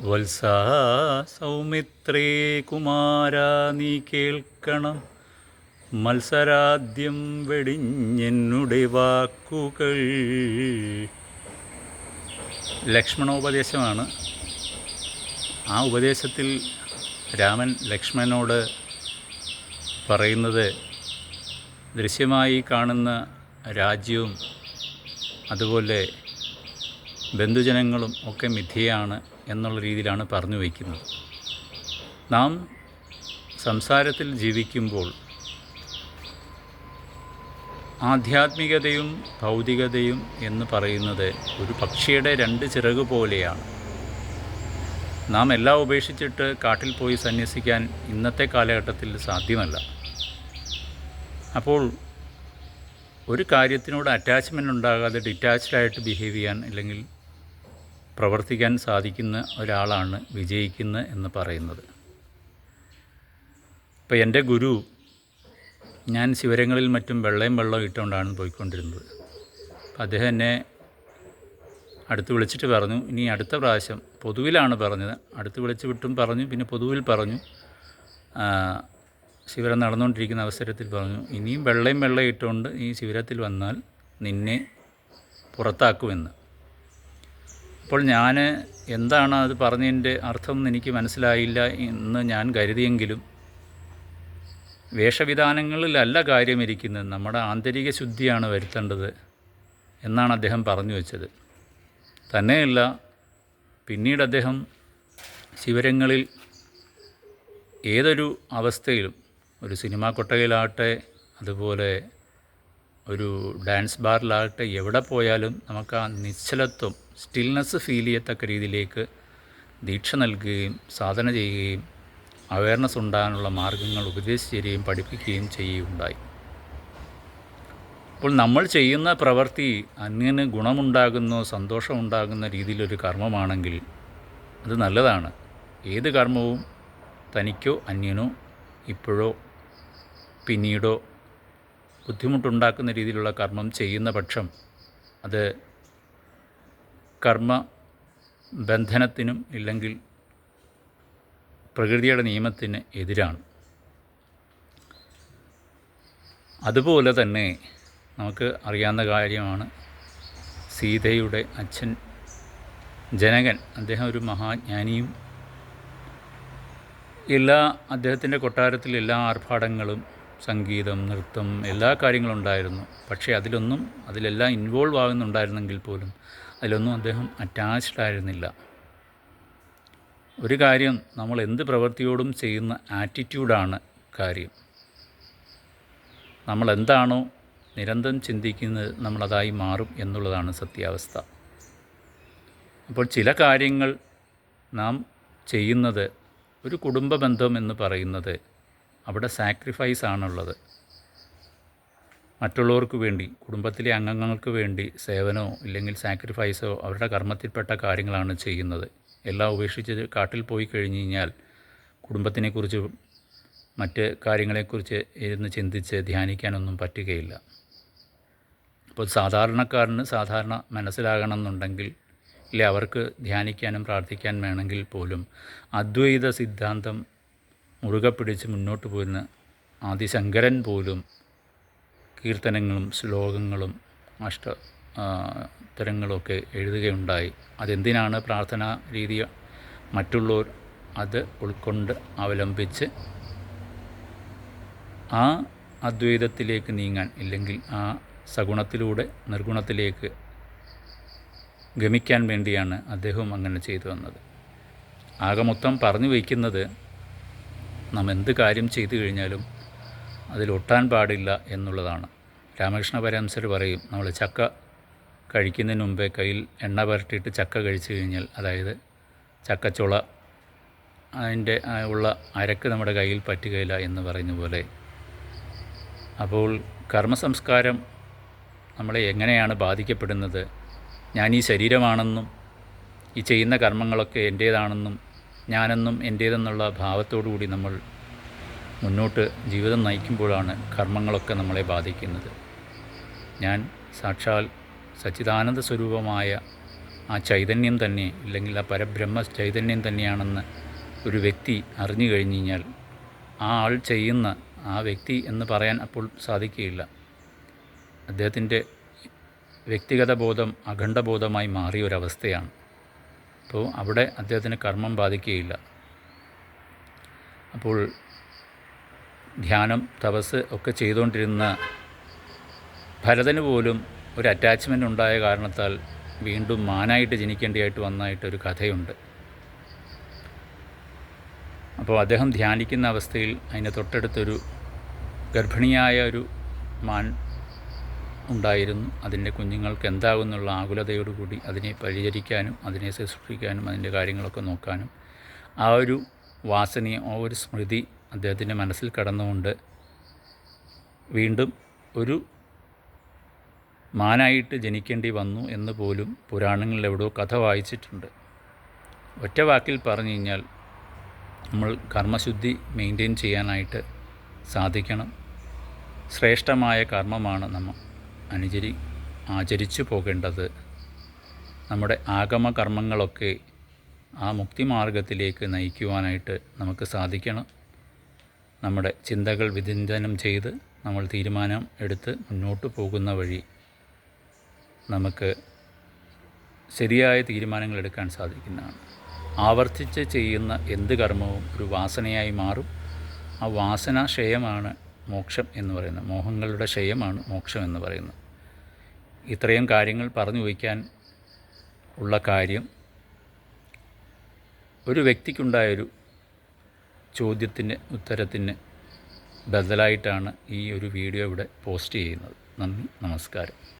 വത്സ സൗമിത്രേ കുമാര നീ കേൾക്കണം. മത്സരാദ്യം വെടിഞ്ഞെന്നുടെ വാക്കുകൾ. ലക്ഷ്മണോപദേശമാണ്. ആ ഉപദേശത്തിൽ രാമൻ ലക്ഷ്മണനോട് പറയുന്നത് ദൃശ്യമായി കാണുന്ന രാജ്യവും അതുപോലെ ബന്ധുജനങ്ങളും ഒക്കെ മിഥ്യയാണ്. എന്നുള്ള രീതിയിലാണ് പറഞ്ഞു വയ്ക്കുന്നത്. നാം സംസാരത്തിൽ ജീവിക്കുമ്പോൾ ആധ്യാത്മികതയും ഭൗതികതയും എന്ന് പറയുന്നത് ഒരു പക്ഷിയുടെ രണ്ട് ചിറക് പോലെയാണ്. നാം എല്ലാം ഉപേക്ഷിച്ചിട്ട് കാട്ടിൽ പോയി സന്യസിക്കാൻ ഇന്നത്തെ കാലഘട്ടത്തിൽ സാധ്യമല്ല. അപ്പോൾ ഒരു കാര്യത്തിനോട് അറ്റാച്ച്മെന്റ് ഉണ്ടാകാതെ ഡിറ്റാച്ച്ഡായിട്ട് ബിഹേവ് ചെയ്യാൻ അല്ലെങ്കിൽ പ്രവർത്തിക്കാൻ സാധിക്കുന്ന ഒരാളാണ് വിജയിക്കുന്നത് എന്ന് പറയുന്നത്. ഇപ്പോൾ എന്റെ ഗുരു ഞാൻ ശിവരങ്ങളിൽ മറ്റും വെള്ളയും വെള്ളവും ഇട്ടുകൊണ്ടാണ് പോയിക്കൊണ്ടിരുന്നത്. അപ്പം അദ്ദേഹം എന്നെ അടുത്ത് വിളിച്ചിട്ട് പറഞ്ഞു ഇനി അടുത്ത പ്രാവശ്യം പൊതുവിലാണ് പറഞ്ഞത്. അടുത്ത് വിളിച്ച് വിട്ടും പറഞ്ഞു പിന്നെ പൊതുവിൽ പറഞ്ഞു ശിവരം നടന്നുകൊണ്ടിരിക്കുന്ന അവസരത്തിൽ പറഞ്ഞു ഇനിയും വെള്ളയും വെള്ളം ഇട്ടുകൊണ്ട് ഈ ശിവരത്തിൽ വന്നാൽ നിന്നെ പുറത്താക്കുമെന്ന്. അപ്പോൾ ഞാൻ എന്താണ് അത് പറഞ്ഞതിന്റെ അർത്ഥം എന്ന് എനിക്ക് മനസ്സിലായില്ല എന്ന് ഞാൻ കരുതിയെങ്കിലും വേഷവിധാനങ്ങളിലല്ല കാര്യം ഇരിക്കുന്നത്. നമ്മുടെ ആന്തരിക ശുദ്ധിയാണ് വരുത്തേണ്ടത് എന്നാണ് അദ്ദേഹം പറഞ്ഞു വെച്ചത്. തന്നെയല്ല പിന്നീട് അദ്ദേഹം ശിവരങ്ങളിൽ ഏതൊരു അവസ്ഥയിലും ഒരു സിനിമാ കൊട്ടകയിലാകട്ടെ അതുപോലെ ഒരു ഡാൻസ് ബാറിലാകട്ടെ എവിടെ പോയാലും നമുക്ക് ആ നിശ്ചലത്വം സ്റ്റിൽനെസ് ഫീൽ ചെയ്യത്തക്ക രീതിയിലേക്ക് ദീക്ഷ നൽകുകയും സാധന ചെയ്യുകയും അവയർനെസ് ഉണ്ടാകാനുള്ള മാർഗങ്ങൾ ഉപദേശിച്ചു തരികയും പഠിപ്പിക്കുകയും ചെയ്യുകയുണ്ടായി. അപ്പോൾ നമ്മൾ ചെയ്യുന്ന പ്രവൃത്തി അന്യന് ഗുണമുണ്ടാകുന്ന സന്തോഷമുണ്ടാകുന്ന രീതിയിലൊരു കർമ്മമാണെങ്കിൽ അത് നല്ലതാണ്. ഏത് കർമ്മവും തനിക്കോ അന്യനോ ഇപ്പോഴോ പിന്നീടോ ബുദ്ധിമുട്ടുണ്ടാക്കുന്ന രീതിയിലുള്ള കർമ്മം ചെയ്യുന്ന പക്ഷം അത് കർമ്മ ബന്ധനത്തിനും ഇല്ലെങ്കിൽ പ്രകൃതിയുടെ നിയമത്തിന് എതിരാണ്. അതുപോലെ തന്നെ നമുക്ക് അറിയാവുന്ന കാര്യമാണ് സീതയുടെ അച്ഛൻ ജനകൻ. അദ്ദേഹം ഒരു മഹാജ്ഞാനിയും എല്ലാ അദ്ദേഹത്തിന്റെ കൊട്ടാരത്തിൽ എല്ലാ ആർഭാടങ്ങളും സംഗീതം നൃത്തം എല്ലാ കാര്യങ്ങളും ഉണ്ടായിരുന്നു പക്ഷേ അതിലൊന്നും അതിലെല്ലാം ഇൻവോൾവ് ആകുന്നുണ്ടായിരുന്നെങ്കിൽ പോലും അതിലൊന്നും അദ്ദേഹം അറ്റാച്ച്ഡ് ആയിരുന്നില്ല. ഒരു കാര്യം നമ്മൾ എന്ത് പ്രവൃത്തിയോടും ചെയ്യുന്ന ആറ്റിറ്റ്യൂഡാണ് കാര്യം. നമ്മൾ എന്താണോ നിരന്തരം ചിന്തിക്കുന്നത് നമ്മളതായി മാറും എന്നുള്ളതാണ് സത്യാവസ്ഥ. അപ്പോൾ ചില കാര്യങ്ങൾ നാം ചെയ്യുന്നത് ഒരു കുടുംബ ബന്ധം എന്ന് പറയുന്നത് അവിടെ സാക്രിഫൈസ് ആണുള്ളത്. മറ്റുള്ളവർക്ക് വേണ്ടി കുടുംബത്തിലെ അംഗങ്ങൾക്ക് വേണ്ടി സേവനമോ ഇല്ലെങ്കിൽ സാക്രിഫൈസോ അവരുടെ കർമ്മത്തിൽപ്പെട്ട കാര്യങ്ങളാണ് ചെയ്യുന്നത്. എല്ലാം ഉപേക്ഷിച്ച് കാട്ടിൽ പോയി കഴിഞ്ഞ് കഴിഞ്ഞാൽ കുടുംബത്തിനെക്കുറിച്ച് മറ്റ് കാര്യങ്ങളെക്കുറിച്ച് ഇരുന്ന് ചിന്തിച്ച് ധ്യാനിക്കാനൊന്നും പറ്റുകയില്ല. അപ്പോൾ സാധാരണക്കാരന് സാധാരണ മനസ്സിലാകണമെന്നുണ്ടെങ്കിൽ ഇല്ല അവർക്ക് ധ്യാനിക്കാനും പ്രാർത്ഥിക്കാൻ വേണമെങ്കിൽ പോലും അദ്വൈത സിദ്ധാന്തം മുറുകെ പിടിച്ച് മുന്നോട്ട് പോരുന്ന ആദിശങ്കരൻ പോലും കീർത്തനങ്ങളും ശ്ലോകങ്ങളും അഷ്ട തരങ്ങളൊക്കെ എഴുതുകയുണ്ടായി. അതെന്തിനാണ് പ്രാർത്ഥനാ രീതി മറ്റുള്ളവർ അത് ഉൾക്കൊണ്ട് അവലംബിച്ച് ആ അദ്വൈതത്തിലേക്ക് നീങ്ങാൻ ഇല്ലെങ്കിൽ ആ സഗുണത്തിലൂടെ നിർഗുണത്തിലേക്ക് ഗമിക്കാൻ വേണ്ടിയാണ് അദ്ദേഹവും അങ്ങനെ ചെയ്തു വന്നത്. ആകെ മൊത്തം പറഞ്ഞു വയ്ക്കുന്നത് നാം എന്ത് കാര്യം ചെയ്തു കഴിഞ്ഞാലും അതിലൊട്ടാൻ പാടില്ല എന്നുള്ളതാണ്. രാമകൃഷ്ണ പരമസർ പറയും നമ്മൾ ചക്ക കഴിക്കുന്നതിന് മുമ്പേ കയ്യിൽ എണ്ണ പുരട്ടിയിട്ട് ചക്ക കഴിച്ചു കഴിഞ്ഞാൽ അതായത് ചക്കച്ചുള അതിന്റെ ഉള്ള അരക്ക് നമ്മുടെ കയ്യിൽ പറ്റുകയില്ല എന്ന് പറയുന്ന പോലെ. അപ്പോൾ കർമ്മസംസ്കാരം നമ്മളെ എങ്ങനെയാണ് ബാധിക്കപ്പെടുന്നത്? ഞാൻ ഈ ശരീരമാണെന്നും ഈ ചെയ്യുന്ന കർമ്മങ്ങളൊക്കെ എന്റേതാണെന്നും ഞാനെന്നും എന്റേതെന്നുള്ള ഭാവത്തോടു കൂടി നമ്മൾ മുന്നോട്ട് ജീവിതം നയിക്കുമ്പോഴാണ് കർമ്മങ്ങളൊക്കെ നമ്മളെ ബാധിക്കുന്നത്. ഞാൻ സാക്ഷാൽ സച്ചിദാനന്ദ സ്വരൂപമായ ആ ചൈതന്യം തന്നെ ഇല്ലെങ്കിൽ ആ പരബ്രഹ്മ ചൈതന്യം തന്നെയാണെന്ന് ഒരു വ്യക്തി അറിഞ്ഞു കഴിഞ്ഞു കഴിഞ്ഞാൽ ആ ആൾ ചെയ്യുന്ന ആ വ്യക്തി എന്ന് പറയാൻ അപ്പോൾ സാധിക്കുകയില്ല. അദ്ദേഹത്തിന്റെ വ്യക്തിഗത ബോധം അഖണ്ഡബോധമായി മാറിയ ഒരവസ്ഥയാണ്. അപ്പോൾ അവിടെ അദ്ദേഹത്തിന് കർമ്മം ബാധിക്കുകയില്ല. അപ്പോൾ ധ്യാനം തപസ് ഒക്കെ ചെയ്തുകൊണ്ടിരുന്ന ഭരതന് പോലും ഒരു അറ്റാച്ച്മെന്റ് ഉണ്ടായ കാരണത്താൽ വീണ്ടും മാനായിട്ട് ജനിക്കേണ്ടതായിട്ട് വന്നതായിട്ടൊരു കഥയുണ്ട്. അപ്പോൾ അദ്ദേഹം ധ്യാനിക്കുന്ന അവസ്ഥയിൽ അതിന്റെ തൊട്ടടുത്തൊരു ഗർഭിണിയായ ഒരു മാൻ ഉണ്ടായിരുന്നു. അതിന്റെ കുഞ്ഞുങ്ങൾക്ക് എന്താകുന്നുള്ള ആകുലതയോടുകൂടി അതിനെ പരിചരിക്കാനും അതിനെ ശുശ്രൂഷിക്കാനും അതിന്റെ കാര്യങ്ങളൊക്കെ നോക്കാനും ആ ഒരു വാസനയും ആ ഒരു സ്മൃതി അദ്ദേഹത്തിന്റെ മനസ്സിൽ കടന്നുകൊണ്ട് വീണ്ടും ഒരു മാനായിട്ട് ജനിക്കേണ്ടി വന്നു എന്ന് പോലും പുരാണങ്ങളിൽ എവിടെയോ കഥ വായിച്ചിട്ടുണ്ട്. ഒറ്റ വാക്കിൽ പറഞ്ഞു കഴിഞ്ഞാൽ നമ്മൾ കർമ്മശുദ്ധി മെയിന്റെയിൻ ചെയ്യാനായിട്ട് സാധിക്കണം. ശ്രേഷ്ഠമായ കർമ്മമാണ് നമ്മൾ. അനുചരി ആചരിച്ചു പോകേണ്ടത് നമ്മുടെ ആഗമ കർമ്മങ്ങളൊക്കെ ആ മുക്തിമാർഗത്തിലേക്ക് നയിക്കുവാനായിട്ട് നമുക്ക് സാധിക്കണം. നമ്മുടെ ചിന്തകൾ വിചിന്തനം ചെയ്ത് നമ്മൾ തീരുമാനം എടുത്ത് മുന്നോട്ട് പോകുന്ന വഴി നമുക്ക് ശരിയായ തീരുമാനങ്ങൾ എടുക്കാൻ സാധിക്കുന്നതാണ്. ആവർത്തിച്ച് ചെയ്യുന്ന എന്ത് കർമ്മവും ഒരു വാസനയായി മാറും. ആ വാസന ക്ഷയമാണ് മോക്ഷം എന്ന് പറയുന്നത്. മോഹങ്ങളുടെ ക്ഷയമാണ് മോക്ഷം എന്ന് പറയുന്നത്. ഇത്രയും കാര്യങ്ങൾ പറഞ്ഞു വയ്ക്കാൻ ഉള്ള കാര്യം ഒരു വ്യക്തിക്കുണ്ടായൊരു ചോദ്യത്തിന് ഉത്തരത്തിന് ബദലായിട്ടാണ് ഈ ഒരു വീഡിയോ ഇവിടെ പോസ്റ്റ് ചെയ്യുന്നത്. നന്ദി നമസ്കാരം.